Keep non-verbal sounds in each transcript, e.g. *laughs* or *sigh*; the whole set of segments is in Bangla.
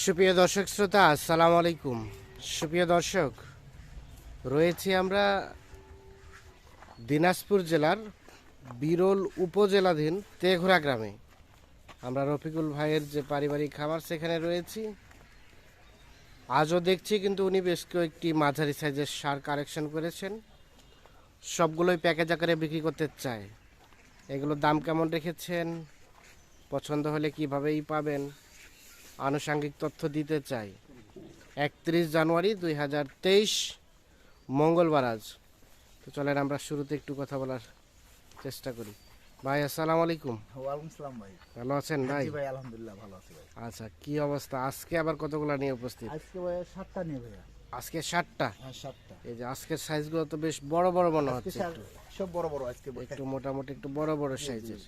সুপ্রিয় দর্শক শ্রোতা, আসসালামু আলাইকুম। সুপ্রিয় দর্শক, রয়েছি আমরা দিনাজপুর জেলার বিরল উপজেলাধীন তেঘোড়া গ্রামে। আমরা রফিকুল ভাইয়ের যে পারিবারিক খামার, সেখানে রয়েছি। আজও দেখছি কিন্তু উনি বেশ কয়েকটি মাঝারি সাইজের সার কালেকশন করেছেন। সবগুলোই প্যাকেজ আকারে বিক্রি করতে চায়। এগুলোর দাম কেমন রেখেছেন? পছন্দ হলে কীভাবেই পাবেন? আনুষাঙ্গিক তথ্য দিতে চাই। একত্রিশ জানুয়ারি দুই হাজার তেইশ মঙ্গলবার আজ। তো চলেন আমরা শুরুতে একটু কথা বলার চেষ্টা করি। ভাই আসসালাম আলাইকুম। ওয়ালাইকুম সালাম ভাই। ভালো আছেন ভাই? ভাই আলহামদুলিল্লাহ ভালো আছি ভাই। আচ্ছা কি অবস্থা? আজকে আবার কতগুলো নিয়ে উপস্থিত? আজকে ভাই সাতটা নিয়ে ভাইয়া। আজকে হ্যাঁ সাতটা। এই যে আজকের সাইজগুলো তো বেশ বড় বড় মনে হচ্ছে সব বড় বড় আজকে একটু মোটামুটি একটু বড় বড় সাইজের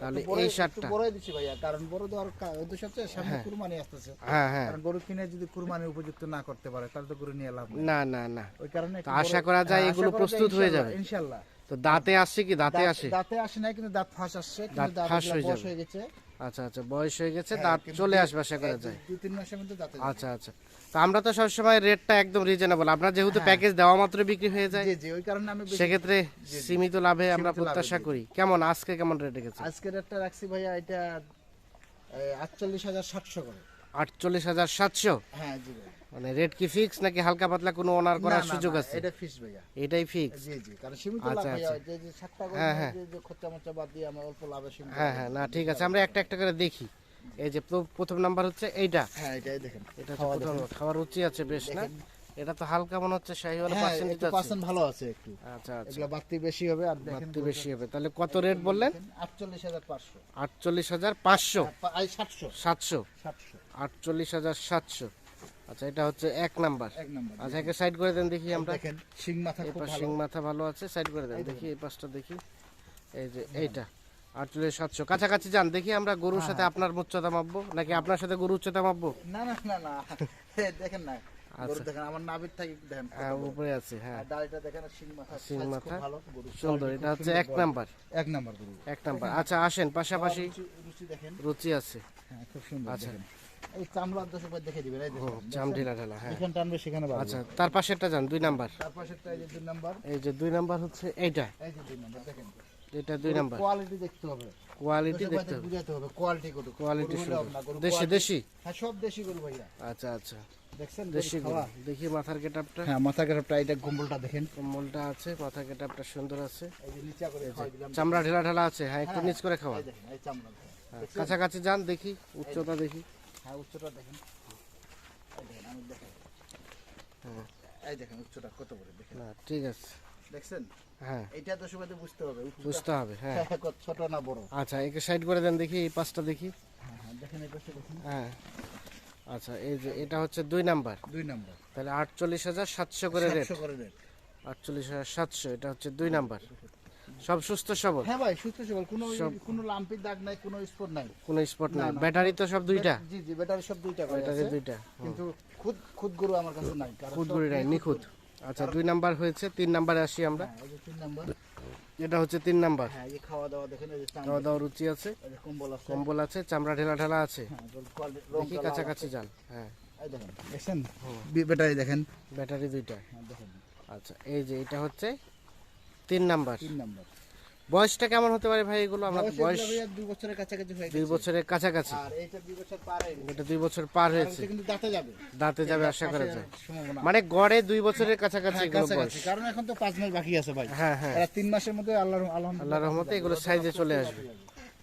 তাহলে এই সারটা। বড়ই দিচ্ছি ভাইয়া কারণ বড় দেওয়ার কা- উদ্দেশ্য হচ্ছে সামনে কুরবানি আসতেছে। হ্যাঁ হ্যাঁ। কারণ গরু কিনে যদি কুরবানি উপযুক্ত না করতে পারে তাহলে তো গরু নিয়ে লাভ। না না না। ওই কারণে তো আশা করা যায় এগুলো প্রস্তুত হয়ে যাবে। ইনশাআল্লাহ তো দাঁতে আসছে কি? দাঁতে আসে। দাঁতে আসে না কিন্তু দাঁত ফাঁস আসছে দাঁত কিন্তু দাঁত ফাঁস হয়ে। হয়ে গেছে। আচ্ছা আচ্ছা বয়স হয়ে গেছে হ্যাঁ, দাঁত চলে আসবে আশা করা যায়। দুই তিন মাসের মধ্যে দাঁত। আচ্ছা আচ্ছা। তো আমরা তো সবসময় রেটটা একদম রিজনেবল আপনার যেহেতু। প্যাকেজ দেওয়া মাত্র বিক্রি হয়ে যায় জি জি ওই কারণে আমি সেক্ষেত্রে সীমিত লাভে আমরা প্রত্যাশা করি। কেমন আজকে কেমন রেট গেছে? আজকে রেটটা রাখছি ভাইয়া এটা আটচল্লিশ হাজার সাতশো করে। আটচল্লিশ হাজার সাতশো। হ্যাঁ মানে রেট কি ফিক্স নাকি হালকা পাতলা কোনো অনার করার সুযোগ আছে? এটা ফিক্স ভাইয়া। এটাই ফিক্স জি জি কারণ সীমিত লাভ আচ্ছা, আচ্ছা। যে যে সাতটা হ্যাঁ, করে হ্যাঁ। যে খরচা বাদ দিয়ে আমরা অল্প লাভে সীমিত হ্যাঁ হ্যাঁ না ঠিক আছে আমরা একটা একটা করে দেখি। এই যে প্রথম নাম্বার হচ্ছে এইটা। হ্যাঁ এটাই দেখেন। এটা প্রথম খাবার রুচি আছে বেশ না? এটা তো হালকা মনে হচ্ছে শাহিওয়াল পার্সেন্টেজ হ্যাঁ, আছে। পার্সেন্ট ভালো আছে একটু। আচ্ছা আচ্ছা। এগুলো বাড়তি বেশি হবে আর বাড়তি বেশি হবে। তাহলে কত রেট বললেন? 48500 48500 700 700 700 আটচল্লিশ হাজার সাতশো। আচ্ছা এটা হচ্ছে এক নাম্বার। আচ্ছা একে সাইড করে দেন দেখি আমরা। শিং মাথা এই খুব পাশ ভালো। শিং মাথা ভালো আছে সাইড করে দেন। দেখি এই পাশটা দেখি। এই যে এইটা আটচল্লিশ সাতশো। কাছাকাছি যান দেখি আমরা হ্যাঁ, গরুর সাথে আপনার উচ্চতা মাপবো নাকি আপনার সাথে গরুর উচ্চতা মাপবো? না না না না। *laughs* দেখেন না হ্যাঁ হ্যাঁ। আচ্ছা আসেন পাশাপাশি রুচি- আছে। হ্যাঁ আচ্ছা। দেখেন এই চামড়ার দশ দেখে দিবেন এই চাম ঢিলা ঢালা হ্যাঁ। এখানে টানবে সেখানে বাড়বে। আচ্ছা তার পাশেরটা যান দুই নাম্বার। তার পাশেরটা এই যে দুই নাম্বার। এই যে দুই নাম্বার হচ্ছে এইটা। এই যে দুই নাম্বার দেখেন। এটা দুই নাম্বার। কোয়ালিটি দেখতে হবে। কোয়ালিটি দেখতে হবে। বুঝাতে হবে কোয়ালিটি গরু কোয়ালিটি গরু হলে হবে না, সুন্দর গরু দেশি দেশি? হ্যাঁ সব দেশি গরু ভাইয়া। আচ্ছা আচ্ছা। দেখছেন দেশি গরু। গরু দেখি মাথার গেটআপটা। হ্যাঁ মাথা কাটাপটা এটা গুম্বলটা দেখেন। কম্বলটা আছে মাথা গেটআপটা সুন্দর আছে। এই যে নিচা করে খাওয়াই দিলাম। চামড়া ঢেলা ঢালা আছে হ্যাঁ একটু নিচ করে খাওয়া। এই চামড়া। হ্যাঁ, কাছাকাছি যান দেখি উচ্চতা দেখি। হ্যাঁ উচ্চটা দেখেন। দেখেন আমি দেখেন হ্যাঁ। এই দেখেন উচ্চটা কত বড় দেখেন। না ঠিক আছে। দেখছেন? হ্যাঁ। এটা তো বুঝতে হবে বুঝতে হবে হ্যাঁ। ছোট না বড়? আচ্ছা একে সাইড করে দেন দেখি এই পাঁচটা দেখি। হ্যাঁ হ্যাঁ দেখেন এই পাশে দেখেন। হ্যাঁ। আচ্ছা এই যে এটা হচ্ছে দুই নাম্বার। দুই নাম্বার। তাহলে আটচল্লিশ হাজার সাতশো করে রেট সাতশো করে রেট আটচল্লিশ হাজার সাতশো এটা হচ্ছে দুই নাম্বার। সব সুস্থ সবল। হ্যাঁ ভাই সুস্থ সবল। কোনো কোনো লাম্পির দাগ নাই কোনো স্পট নাই। কোনো স্পট নাই। ব্যাটারি তো সব দুইটা। জি জি ব্যাটারি সব দুইটা করে ব্যাটারি দুইটা কিন্তু খুদ খুদ গরু আমার কাছে নাই খুদ গড়ি নাই নিখুঁত। আচ্ছা দুই নাম্বার হয়েছে তিন নাম্বারে আসি আমরা। হ্যাঁ, তিন নাম্বার। এটা হচ্ছে তিন নাম্বার। হ্যাঁ এই খাওয়া দাওয়া দেখেন এই খাওয়া দাওয়া রুচি আছে। কম্বল আছে। কম্বল আছে চামড়া ঢেলা ঢালা আছে। হ্যাঁ দেখি কাছাকাছি যান হ্যাঁ। দেখেন ব্যাটারি দেখেন। ব্যাটারি দুইটা। হ্যাঁ দেখেন। আচ্ছা এই যে এটা হচ্ছে তিন নাম্বার। তিন নাম্বার। বয়সটা কেমন হতে পারে ভাই এগুলো? আমরা বয়স দুই বছরের কাছাকাছি হয়ে দুই বছরের কাছাকাছি। আর এইটা দুই বছর পার হয়ে গেছে। এটা দুই বছর পার হয়েছে। এটা কিন্তু দাঁতে যাবে। দাঁতে যাবে আশা করা যায়। মানে গড়ে দুই বছরের কাছাকাছি হ্যাঁ, এগুলো বয়স। কারণ এখন তো পাঁচ মাস বাকি আছে ভাই। হ্যাঁ হ্যাঁ। এরা তিন মাসের মধ্যে আল্লাহর আলহামদুলিল্লাহ আল্লাহ রহমতে এগুলো সাইজে চলে আসবে।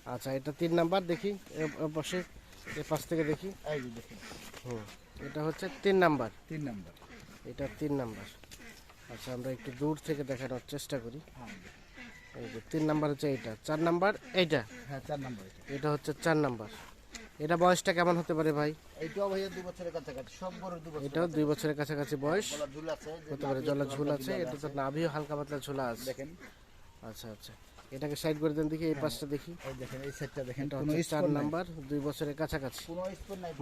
আচ্ছা এটা তিন নাম্বার দেখি। এ- এ পাশে থেকে দেখি। যে হুম এটা হচ্ছে তিন নাম্বার। তিন নাম্বার। এটা তিন নাম্বার। আচ্ছা আমরা একটু দূর থেকে দেখানোর চেষ্টা করি। এই যে তিন নাম্বার হচ্ছে এইটা। চার নাম্বার এইটা? হ্যাঁ চার নাম্বার এটা। হচ্ছে চার নাম্বার। এটা বয়সটা কেমন হতে পারে ভাই? এইটাও ভাইয়া দুই বছরের কাছাকাছি সব বড় দুই বছর এটাও দুই বছরের কাছাকাছি বয়স। হতে পারে জলা ঝুল আছে এটা তো নাভিও হালকা পাতলা ঝোলা আছে। দেখেন। আচ্ছা আচ্ছা। এটাকে সাইড করে দেন দেখি এই পাশটা দেখি। দেখেন এই সেটটা দেখেন এটা কোনো চার নাম্বার দুই বছরের কাছাকাছি।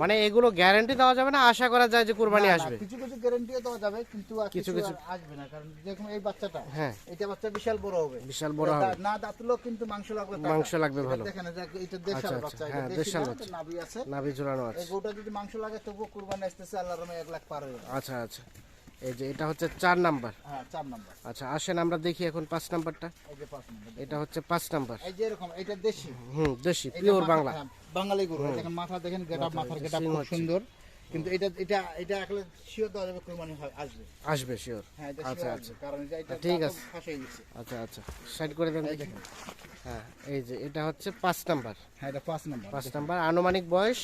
মানে এগুলো গ্যারান্টি দেওয়া যাবে না আশা করা যায় যে কুরবানি আসবে। কিছু কিছু গ্যারান্টিও দেওয়া যাবে কিন্তু কিছু কিছু আসবে না কারণ যেরকম এই বাচ্চাটা হ্যাঁ। এটা বাচ্চা বিশাল বড় হবে। বিশাল বড় হবে। না দাঁতলেও কিন্তু মাংস লাগবে মাংস লাগবে ভালো। দেখেন এটা দেশাল আচ্ছা, বাচ্চা আচ্ছা, এটা হ্যাঁ, দেশি দেশাল বাচ্চা। এটা নাভি আছে। নাভি ঝুলানো আছে। এই গরুটা যদি মাংস লাগে তবুও কুরবানি আসতেছে আল্লাহর রহমে এক লাখ পার হয়ে আচ্ছা আচ্ছা। এই যে এটা হচ্ছে চার নাম্বার। হ্যাঁ চার নম্বর। আচ্ছা আসেন আমরা দেখি এখন পাঁচ নাম্বারটা। এটা হচ্ছে পাঁচ নাম্বার। এই যে এরকম এটা দেশি। হুম দেশি পিওর বাংলা। হ্যাঁ, বাঙালি গরু। দেখেন মাথা দেখেন গেটআপ মাথার গেটআপ খুব সুন্দর। কিন্তু এটা এটা এটা আসলে শিওর দেওয়া যাবে কুরবানি আসবে। আসবে শিওর। হ্যাঁ আচ্ছা আচ্ছা। কারণ এটা এটা ঠিক আছে। আচ্ছা আচ্ছা। সাইড করে দেন দেখেন। হ্যাঁ এই যে এটা হচ্ছে পাঁচ নাম্বার। হ্যাঁ এটা পাঁচ নম্বর। পাঁচ নাম্বার। আনুমানিক বয়স?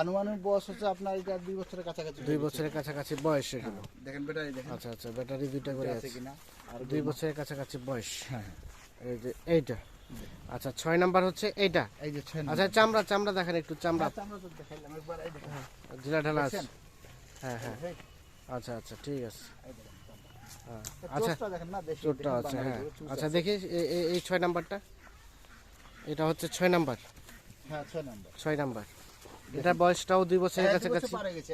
আনুমানিক বয়স হচ্ছে আপনার এটা দুই বছরের কাছাকাছি। দুই বছরের কাছাকাছি বয়স এগুলো দেখেন ব্যাটারি দেখেন। আচ্ছা আচ্ছা ব্যাটারি দুইটা করে আছে কিনা? আর দুই বছরের কাছাকাছি বয়স। হ্যাঁ এই যে এইটা। আচ্ছা ছয় নাম্বার হচ্ছে এইটা। এই যে ছয় আচ্ছা চামড়া চামড়া দেখেন একটু চামড়া। আচ্ছা আমরা তো দেখাইলাম একবার এই দেখেন। ঢিলা ঢালা আছে? হ্যাঁ হ্যাঁ। আচ্ছা আচ্ছা ঠিক আছে। হ্যাঁ, আচ্ছা। হ্যাঁ। আচ্ছা দেখি এই ছয় নাম্বারটা। এটা হচ্ছে ছয় নাম্বার। হ্যাঁ ছয় নম্বর। ছয় নাম্বার। এটা বয়সটাও দুই বছরের হ্যাঁ, কাছাকাছি। হয়ে গেছে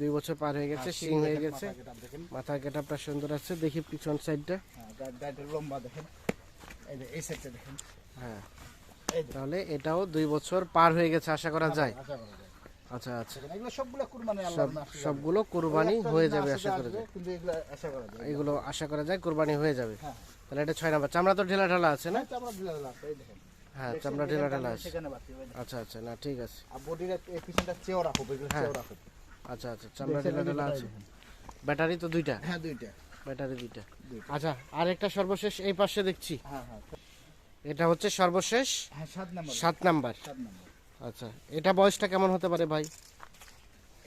দুই বছর পার হয়ে গেছে হ্যাঁ, সিং হয়ে গেছে। মাথা গেটাপ দেখেন। মাথার গেটাপটা সুন্দর আছে দেখি পিছন সাইডটা। হ্যাঁ লম্বা দেখেন। এই সাইডটা দেখেন। হ্যাঁ। তাহলে এটাও দুই বছর পার হয়ে গেছে আশা করা যায়। আচ্ছা আচ্ছা। সবগুলো কুরবানি হয়ে যাবে আশা করা যায়। এগুলো আশা করা যায় কোরবানি হয়ে যাবে। হ্যাঁ। তাহলে এটা ছয় নাম্বার। চামড়া তো ঢেলা ঢালা আছে না? চামড়া ঢিলা ঢালা দেখেন। হ্যাঁ চামড়া ঢেলা ঢালা আছে। সেখানে বাড়তি হবে। আচ্ছা আচ্ছা না ঠিক আছে। আর বডির এই পিছনটা চেওড়া হবে এগুলো হ্যাঁ। চেওড়া হবে আচ্ছা আচ্ছা চামড়া ঢেলা ঢালা আছে। ব্যাটারি তো দুইটা? হ্যাঁ দুইটা। ব্যাটারি দুইটা। আচ্ছা আর একটা সর্বশেষ এই পাশে দেখছি। হ্যাঁ হ্যাঁ। এটা হচ্ছে সর্বশেষ? হ্যাঁ সাত নম্বর। সাত নাম্বার। সাত নম্বর। আচ্ছা এটা বয়সটা কেমন হতে পারে ভাই?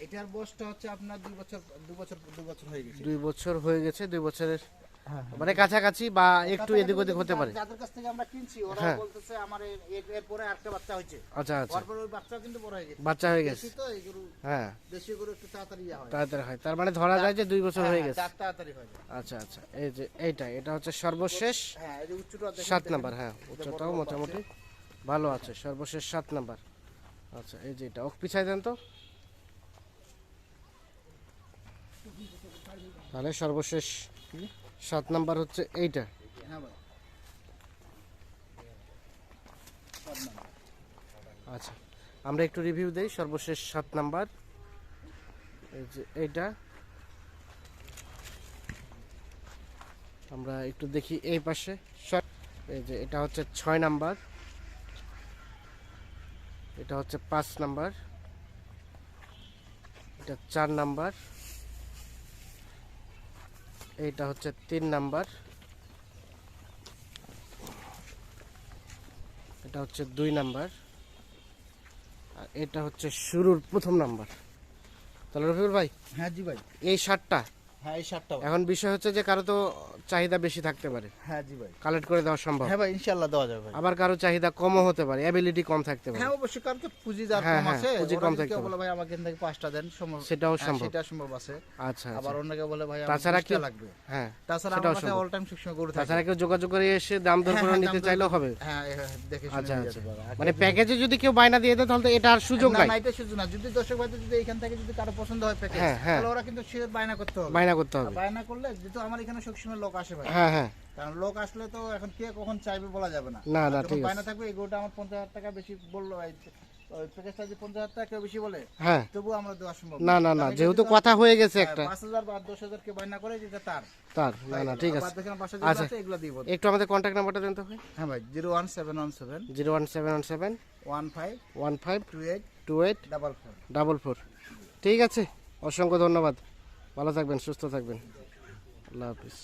এটার বয়সটা হচ্ছে আপনার দুই বছর দুই বছর দুই বছর হয়ে গেছে। দুই বছর হয়ে গেছে দুই বছরের মানে কাছাকাছি বা একটু এদিক ওদিক হতে পারে। যাদের কাছ থেকে আমরা কিনছি ওরা হ্যাঁ। বলতেছে আমার এর- এরপরে আরেকটা বাচ্চা হয়েছে। আচ্ছা আচ্ছা। তারপরে ওই বাচ্চা কিন্তু বড় হয়ে গেছে। বাচ্চা হয়ে গেছে। তো এই গরু হ্যাঁ। দেশি গরু একটু তাড়াতাড়ি হয়। তাড়াতাড়ি হয়। তার মানে ধরা যায় যে দুই বছর হ্যাঁ, হয়ে হ্যাঁ, গেছে তাড়াতাড়ি হয় আচ্ছা আচ্ছা। এই যে এইটা এটা হচ্ছে সর্বশেষ হ্যাঁ এই যে উচ্চটা দেখেন, সাত নাম্বার হ্যাঁ উচ্চতাও মোটামুটি ভালো আছে সর্বশেষ সাত নাম্বার। আচ্ছা এই যে এটা। ওক পিছাই দেন তো। তাহলে সর্বশেষ সাত নাম্বার হচ্ছে এইটা। আচ্ছা আমরা একটু রিভিউ দেই, সর্বশেষ সাত নাম্বার। এই যে এইটা। আমরা একটু দেখি এই পাশে। এই যে এটা হচ্ছে ছয় নাম্বার। এটা হচ্ছে পাঁচ নাম্বার। এটা চার নাম্বার। এইটা হচ্ছে তিন নাম্বার। এটা হচ্ছে দুই নাম্বার। আর এটা হচ্ছে শুরুর প্রথম নাম্বার। তাহলে রফিকুল ভাই হ্যাঁ জি ভাই। এই শার্টটা হ্যাঁ এই এখন বিষয় হচ্ছে যে কারও তো চাহিদা বেশি থাকতে পারে। হ্যাঁ জি ভাই। কালেক্ট করে দেওয়া সম্ভব। হ্যাঁ ভাই ইনশাল্লাহ দেওয়া যাবে ভাই। আবার কারও চাহিদা কমও হতে পারে অ্যাবিলিটি কম থাকতে পারে। হ্যাঁ অবশ্যই কারণ তো পুঁজি যার হ্যাঁ, কম হ্যাঁ, আছে পুঁজি কম থাকতে পারে। ভাই আমাকে থেকে পাঁচটা দেন সম্ভব সেটাও হ্যাঁ, সম্ভব। সেটা সম্ভব আছে। আচ্ছা আবার আচ্ছা অনেকে বলে ভাই তাছাড়া কি লাগবে হ্যাঁ তাছাড়া আমার কাছে অল টাইম সবসময় গরু থাকে। তাছাড়া কেউ যোগাযোগ করে এসে দাম দর করে নিতে চাইলেও হবে। হ্যাঁ দেখে শুনে আচ্ছা আচ্ছা। মানে প্যাকেজে যদি কেউ বায়না দিয়ে দেয় তাহলে এটা আর সুযোগ নাই। না এটা শুধু না। যদি দর্শক ভাই যদি এখান থেকে যদি কারও পছন্দ হয় প্যাকেজ। তাহলে ওরা কিন্তু সে বায়না করতে হবে। বায়না করতে হবে। বায়না করলে যেহেতু আমার এখানে সবসময় লোক আসে ভাই। হ্যাঁ হ্যাঁ। কারণ লোক আসলে তো এখন কে কখন চাইবে বলা যাবে না। না না ঠিক বায়না থাকবে এই গরুটা আমার পঞ্চাশ হাজার টাকা বেশি বলল ওই প্যাকেজটা যদি পঞ্চাশ হাজার টাকা বেশি বলে হ্যাঁ। তবুও আমরা দেওয়া সম্ভব না। না না যেহেতু কথা হয়ে গেছে একটা। পাঁচ হাজার বা দশ হাজার কে বায়না করে যেটা তার। না না ঠিক আছে। আচ্ছা। এগুলো দিব একটু আমাদের কন্ট্যাক্ট নাম্বারটা দেন তো ভাই। হ্যাঁ ভাই zero one seven one seven zero one seven one seven one five one five two eight two eight double four. Double four. ঠিক আছে অসংখ্য ধন্যবাদ। ভালো থাকবেন সুস্থ থাকবেন। আল্লাহ হাফিজ।